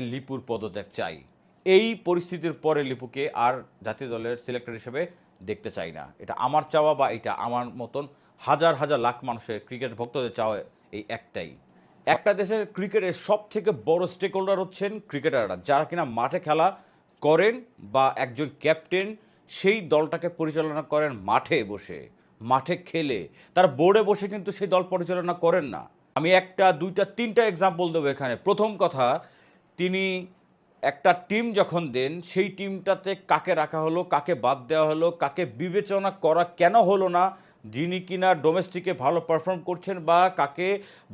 লিপুর পদত্যাগ চাই। এই পরিস্থিতির পরে লিপুকে আর জাতীয় দলের সিলেক্টর হিসেবে দেখতে চাই না। এটা আমার চাওয়া বা এটা আমার মতন হাজার হাজার লাখ মানুষের ক্রিকেট ভক্তদের চাওয়া এই একটাই। একটা দেশের ক্রিকেটের সব থেকে বড় স্টেক হোল্ডার হচ্ছেন ক্রিকেটাররা যারা কিনা মাঠে খেলা করেন বা একজন ক্যাপ্টেন সেই দলটাকে পরিচালনা করেন মাঠে বসে, মাঠে খেলে। তার বোর্ডে বসে কিন্তু সেই দল পরিচালনা করেন না। আমি একটা, দুইটা, তিনটা এক্সাম্পল দেবো এখানে। প্রথম কথা তিনি একটা টিম যখন দেন, সেই টিমটাতে কাকে রাখা হলো, কাকে বাদ দেওয়া হলো, কাকে বিবেচনা করা কেন হলো না, যিনি কিনা ডোমেস্টিকে ভালো পারফর্ম করছেন বা কাকে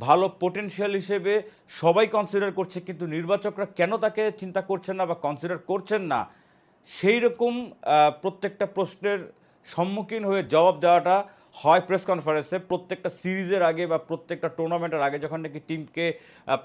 ভালো পোটেনশিয়াল হিসেবে সবাই কনসিডার করছে, কিন্তু নির্বাচকরা কেন তাকে চিন্তা করছেন না বা কনসিডার করছেন না সেই রকম প্রত্যেকটা প্রশ্নের সম্মুখীন হয়ে জবাব দেওয়াটা হয় প্রেস কনফারেন্সে প্রত্যেকটা সিরিজের আগে বা প্রত্যেকটা টুর্নামেন্টের আগে যখন নাকি টিমকে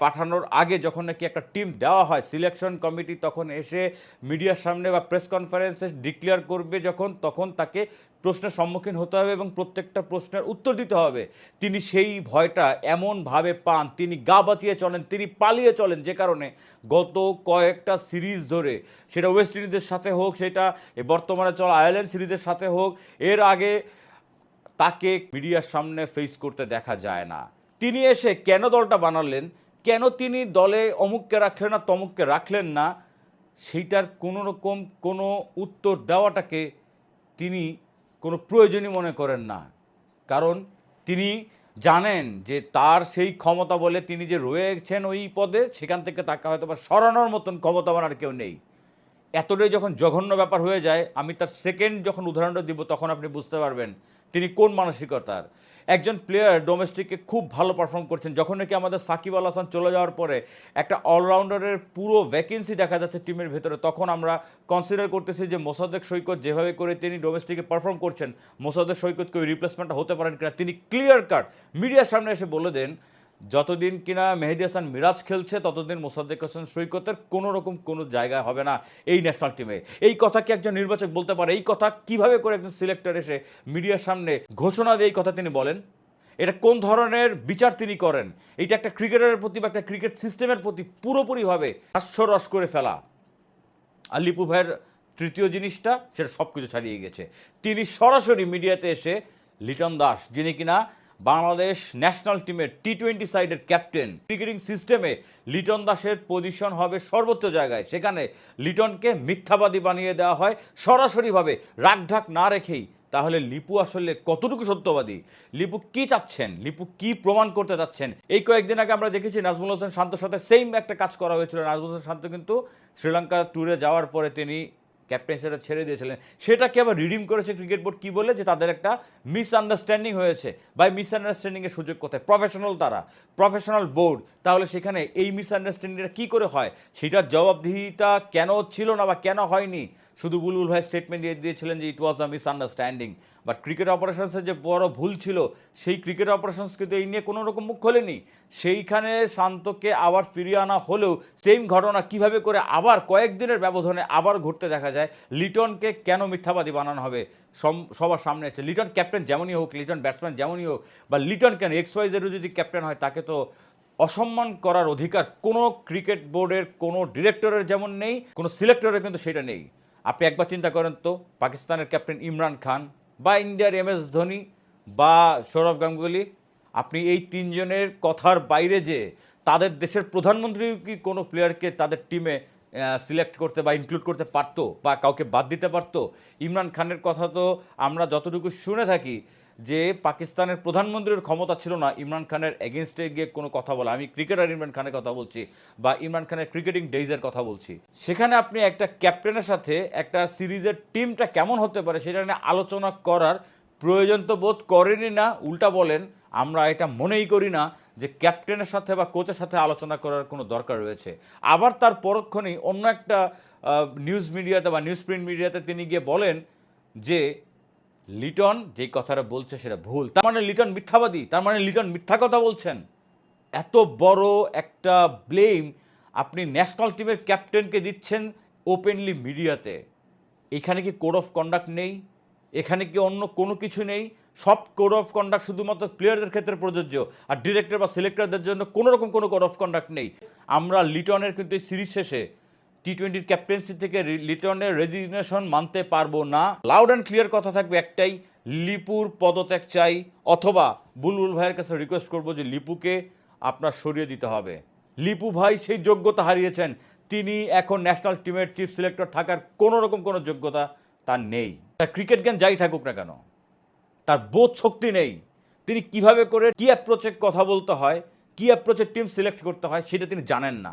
পাঠানোর আগে যখন নাকি একটা টিম দেওয়া হয় সিলেকশন কমিটি তখন এসে মিডিয়ার সামনে বা প্রেস কনফারেন্সে ডিক্লেয়ার করবে যখন, তখন তাকে প্রশ্নের সম্মুখীন হতে হবে এবং প্রত্যেকটা প্রশ্নের উত্তর দিতে হবে। তিনি সেই ভয়টা এমনভাবে পান, তিনি গা বাঁচিয়ে চলেন, তিনি পালিয়ে চলেন যে কারণে গত কয়েকটা সিরিজ ধরে, সেটা ওয়েস্ট ইন্ডিজের সাথে হোক, সেটা বর্তমানে চলা আয়ারল্যান্ড সিরিজের সাথে হোক, এর আগে তাকে মিডিয়ার সামনে ফেস করতে দেখা যায় না। তিনি এসে কেন দলটা বানালেন? কেন তিনি দলে অমুককে রাখলেন না, তমুককে রাখলেন না? সেইটার কোনো রকম কোনো উত্তর দেওয়াটাকে তিনি কোনো প্রয়োজনই মনে করেন না। কারণ তিনি জানেন যে তার সেই ক্ষমতা বলে তিনি যে রয়েছেন ওই পদে, সেখান থেকে তাকে হয়তো বা সরানোর মতন ক্ষমতাবান আর কেউ নেই। এতটাই যখন জঘন্য ব্যাপার হয়ে যায়, আমি তার সেকেন্ড যখন উদাহরণটা দিব, তখন আপনি বুঝতে পারবেন তিনি কোন মানসিকতার? একজন প্লেয়ার ডোমেস্টিকে খুব ভালো পারফর্ম করছেন। যখন নাকি আমাদের সাকিব আল হাসান চলে যাওয়ার পরে একটা অলরাউন্ডারের পুরো ভ্যাকেন্সি দেখা যাচ্ছে টিমের ভেতরে, তখন আমরা কনসিডার করতেছি যে মোসাদ্দেক সৈকত যেভাবে করে তিনি ডোমেস্টিকে পারফর্ম করছেন, মোসাদ্দেক সৈকতকে ওই রিপ্লেসমেন্টটা হতে পারেন কিনা, তিনি ক্লিয়ার কাট মিডিয়ার সামনে এসে বলে দেন যতদিন কিনা মেহেদি হাসান মিরাজ খেলছে, ততদিন মোসাদ্দেক হোসেন সৈকতের কোনো রকম কোনো জায়গায় হবে না এই ন্যাশনাল টিমে এই কথা কি একজন নির্বাচক বলতে পারে? এই কথা কীভাবে করে একজন সিলেক্টর এসে মিডিয়ার সামনে ঘোষণা দিয়ে এই কথা তিনি বলেন? এটা কোন ধরনের বিচার তিনি করেন? এটা একটা ক্রিকেটারের প্রতি বা একটা ক্রিকেট সিস্টেমের প্রতি পুরোপুরিভাবে হাস্যরস করে ফেলা। আর ভাইয়ের তৃতীয় জিনিসটা, সেটা সব কিছু ছাড়িয়ে গেছে। তিনি সরাসরি মিডিয়াতে এসে লিটন দাস, যিনি কিনা বাংলাদেশ ন্যাশনাল টিমের টি টোয়েন্টি সাইডের ক্যাপ্টেন। ক্রিকেটিং সিস্টেমে লিটন দাসের পজিশন হবে সর্বোচ্চ জায়গায়। সেখানে লিটনকে মিথ্যাবাদী বানিয়ে দেওয়া হয়। সরাসরিভাবে রাগঢাক না রেখেই। তাহলে লিপু আসলে কতটুকু সত্যবাদী? লিপু কি চাচ্ছেন? লিপু কি প্রমাণ করতে চাচ্ছেন এই কয়েকদিন আগে আমরা দেখেছি নাজমুল হোসেন শান্তর সাথে সেম একটা কাজ করা হয়েছিল। নাজমুল হোসেন শান্ত কিন্তু শ্রীলঙ্কা ট্যুরে যাওয়ার পরে তিনি ক্যাপ্টেন সেটা ছেড়ে দিয়েছিলেন। সেটাকে আবার রিডিম করেছে ক্রিকেট বোর্ড কী বলে? যে তাদের একটা মিসআন্ডারস্ট্যান্ডিং হয়েছে। বা মিসআন্ডারস্ট্যান্ডিংয়ের সুযোগ কোথায়? প্রফেশনাল তারা। প্রফেশনাল বোর্ড তাহলে সেখানে এই মিসআন্ডারস্ট্যান্ডিংটা কী করে হয়? সেটার জবাবদিহিতা কেন ছিল না বা কেন হয়নি? শুধু বুলবুল ভাই স্টেটমেন্ট দিয়ে দিয়েছিলেন যে it was a misunderstanding but cricket অপারেশনসের যে বড় ভুল ছিল, সেই ক্রিকেট অপারেশনস কিন্তু এই নিয়ে কোনো রকম মুখ খোলেনি। সেইখানে শান্তকে আবার ফিরিয়ে আনা হলেও সেম ঘটনা কীভাবে করে আবার কয়েকদিনের ব্যবধানে আবার ঘটতে দেখা যায়, লিটনকে কেন মিথ্যাবাদী বানানো হবে? সবার সামনে এসে লিটন ক্যাপ্টেন যেমনই হোক, লিটন ব্যাটসম্যান যেমনই হোক, বা লিটন কেন? এক্স ওয়াই ওয়াইজেরও যদি ক্যাপ্টেন হয়, তাকে তো অসম্মান করার অধিকার কোনো ক্রিকেট বোর্ডের কোনো ডিরেক্টরের যেমন নেই, কোনো সিলেক্টরের কিন্তু সেটা নেই। আপনি একবার চিন্তা করেন তো, পাকিস্তানের ক্যাপ্টেন ইমরান খান বা ইন্ডিয়ার এম এস ধোনি বা সৌরভ গাঙ্গুলি, আপনি এই তিনজনের কথার বাইরে যে তাদের দেশের প্রধানমন্ত্রী কি কোনো প্লেয়ারকে তাদের টিমে সিলেক্ট করতে বা ইনক্লুড করতে পারতো বা কাউকে বাদ দিতে পারতো? ইমরান খানের কথা তো আমরা যতটুকু শুনে থাকি যে পাকিস্তানের প্রধানমন্ত্রীর ক্ষমতা ছিল না, ইমরান খানের এগেনস্টে গিয়ে কোনো কথা বলা। আমি ক্রিকেটার ইমরান খানের কথা বলছি বা ইমরান খানের ক্রিকেটিং ডেইজের কথা বলছি। সেখানে আপনি একটা ক্যাপ্টেনের সাথে একটা সিরিজের টিমটা কেমন হতে পারে সেটা নিয়ে আলোচনা করার প্রয়োজন তো বোধ করেনি না। উল্টা বলেন, আমরা এটা মনেই করি না যে ক্যাপ্টেনের সাথে বা কোচের সাথে আলোচনা করার কোনো দরকার রয়েছে। আবার তার পরক্ষণেই অন্য একটা নিউজ মিডিয়াতে বা নিউজ প্রিন্ট মিডিয়াতে তিনি গিয়ে বলেন যে লিটন যে কথাটা বলছে সেটা ভুল। তার মানে লিটন মিথ্যাবাদী, তার মানে লিটন মিথ্যা কথা বলছেন। এত বড় একটা ব্লেম আপনি ন্যাশনাল টিমের ক্যাপ্টেনকে দিচ্ছেন ওপেনলি মিডিয়াতে এখানে কি কোড অফ কন্ডাক্ট নেই? এখানে কি অন্য কোনো কিছু নেই? সব কোড অফ কন্ডাক্ট শুধুমাত্র প্লেয়ারদের ক্ষেত্রে প্রযোজ্য, আর ডিরেক্টর বা সিলেক্টরদের জন্য কোনো রকম কোনো কোড অফ কন্ডাক্ট নেই। আমরা লিটনের কিন্তু এই সিরিজ শেষে টি টোয়েন্টির ক্যাপ্টেন্সি থেকে লিটনের রেজিগনেশন মানতে পারব না। লাউড অ্যান্ড ক্লিয়ার কথা থাকবে একটাই, লিপুর পদত্যাগ চাই। অথবা বুলবুল ভাইয়ের কাছে রিকোয়েস্ট করব যে লিপুকে আপনার সরিয়ে দিতে হবে। লিপু ভাই সেই যোগ্যতা হারিয়েছেন। তিনি এখন ন্যাশনাল টিমের চিফ সিলেক্টর থাকার কোনো রকম কোনো যোগ্যতা তার নেই। তার ক্রিকেট জ্ঞান যাই থাকুক না কেন, তার বোধ শক্তি নেই। তিনি কীভাবে করে কী অ্যাপ্রোচে কথা বলতে হয়, কী অ্যাপ্রোচে টিম সিলেক্ট করতে হয়, সেটা তিনি জানেন না।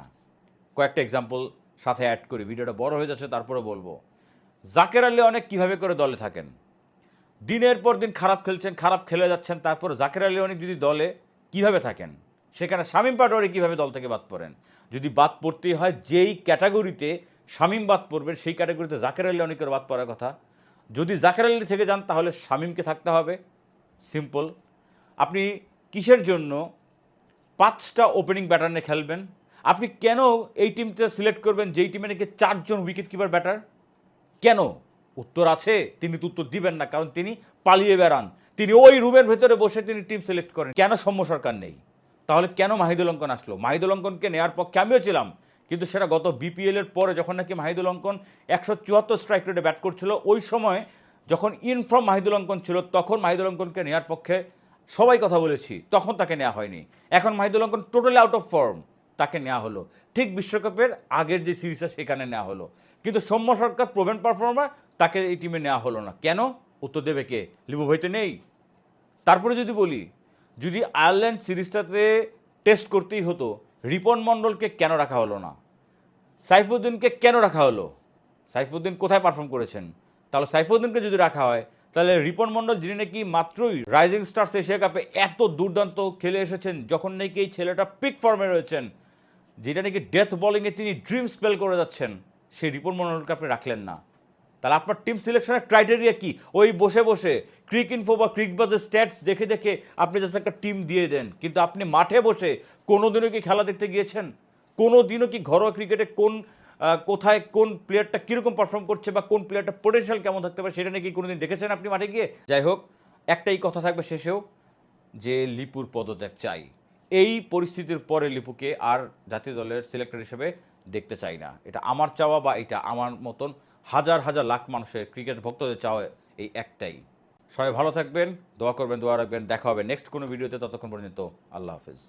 কয়েকটা এক্সাম্পল সাথে অ্যাড করি, ভিডিওটা বড় হয়ে যাচ্ছে, তারপরে বলব। জাকের আলী অনেক কীভাবে করে দলে থাকেন? দিনের পর দিন খারাপ খেলছেন, খারাপ খেলে যাচ্ছেন, তারপর জাকের আলী অনেক যদি দলে কীভাবে থাকেন? সেখানে শামীম পাটোয়ারি কীভাবে দল থেকে বাদ পড়েন? যদি বাদ পড়তেই হয়, যেই ক্যাটাগরিতে শামীম বাদ পড়বেন, সেই ক্যাটাগরিতে জাকের আলী অনেকের বাদ পড়ার কথা। যদি জাকের আলী থেকে যান, তাহলে শামীমকে থাকতে হবে। সিম্পল আপনি কিসের জন্য পাঁচটা ওপেনিং ব্যাটার খেলবেন? আপনি কেন এই টিমটা সিলেক্ট করবেন? যেই টিমে নাকি চারজন উইকেট কিপার ব্যাটার কেন? উত্তর আছে, তিনি তো উত্তর দিবেন না, কারণ তিনি পালিয়ে বেড়ান। তিনি ওই রুমের ভেতরে বসে তিনি টিম সিলেক্ট করেন। কেন সৌম্য সরকার নেই? তাহলে কেন মাহিদুল অঙ্কন আসলো? মাহিদুল অঙ্কনকে নেওয়ার পক্ষে আমিও ছিলাম, কিন্তু সেটা গত বিপিএল এর পরে যখন নাকি মাহিদুল অঙ্কন একশো চুয়াত্তর স্ট্রাইক রেটে ব্যাট করছিল, ওই সময় যখন ইনফ্রম মাহিদুল অঙ্কন ছিল, তখন মাহিদুল অঙ্কনকে নেওয়ার পক্ষে সবাই কথা বলেছি, তখন তাকে নেওয়া হয়নি। এখন মাহিদুল অঙ্কন টোটালি আউট অফ ফর্ম তাকে নেওয়া হলো। ঠিক বিশ্বকাপের আগের যে সিরিজটা সেখানে নেওয়া হলো। কিন্তু সৌম্য সরকার প্রভেন পারফর্মার তাকে এই টিমে নেওয়া হলো না। কেন? উত্তর দেবে কে? লিবু ভাই তো নেই। তারপরে যদি বলি, যদি আয়ারল্যান্ড সিরিজটাতে টেস্ট করতেই হতো, রিপন মণ্ডলকে কেন রাখা হলো না? সাইফুদ্দিনকে কেন রাখা হলো? সাইফুদ্দিন কোথায় পারফর্ম করেছেন? তাহলে সাইফুদ্দিনকে যদি রাখা হয়, তাহলে রিপন মণ্ডল, যিনি নাকি মাত্রই রাইজিং স্টার্স এশিয়া কাপে এত দুর্দান্ত খেলে এসেছেন, যখন নাকি এই ছেলেটা পিক ফর্মে রয়েছেন যেটা নাকি ডেথ বোলিংয়ে তিনি ড্রিম স্পেল করে যাচ্ছেন, সেই রিপন মণ্ডলকে আপনি রাখলেন না। তাহলে আপনার টিম সিলেকশনের ক্রাইটেরিয়া কি? ওই বসে বসে ক্রিক ইনফো বা ক্রিক বাজের স্ট্যাটস দেখে দেখে আপনি জাস্ট একটা টিম দিয়ে দেন। কিন্তু আপনি মাঠে বসে কোনো দিনও কি খেলা দেখতে গিয়েছেন? কোনো দিনও কি ঘরোয়া ক্রিকেটে কোন কোথায় কোন প্লেয়ারটা কীরকম পারফর্ম করছে বা কোন প্লেয়ারটা পোটেনশিয়াল কেমন থাকতে পারে সেটা নাকি কোনোদিন দেখেছেন আপনি মাঠে গিয়ে? যাই হোক, একটাই কথা থাকবে শেষেও, যে লিপুর পদত্যাগ চাই। এই পরিস্থিতির পরে লিপুকে আর জাতীয় দলের সিলেক্টর হিসেবে দেখতে চাই না। এটা আমার চাওয়া বা এটা আমার মতন হাজার হাজার লাখ মানুষের ক্রিকেট ভক্তদের চাওয়া এই একটাই। সবাই ভালো থাকবেন, দোয়া করবেন, দোয়া রাখবেন, দেখা হবে নেক্সট কোনো ভিডিওতে ততক্ষণ পর্যন্ত আল্লাহ হাফিজ।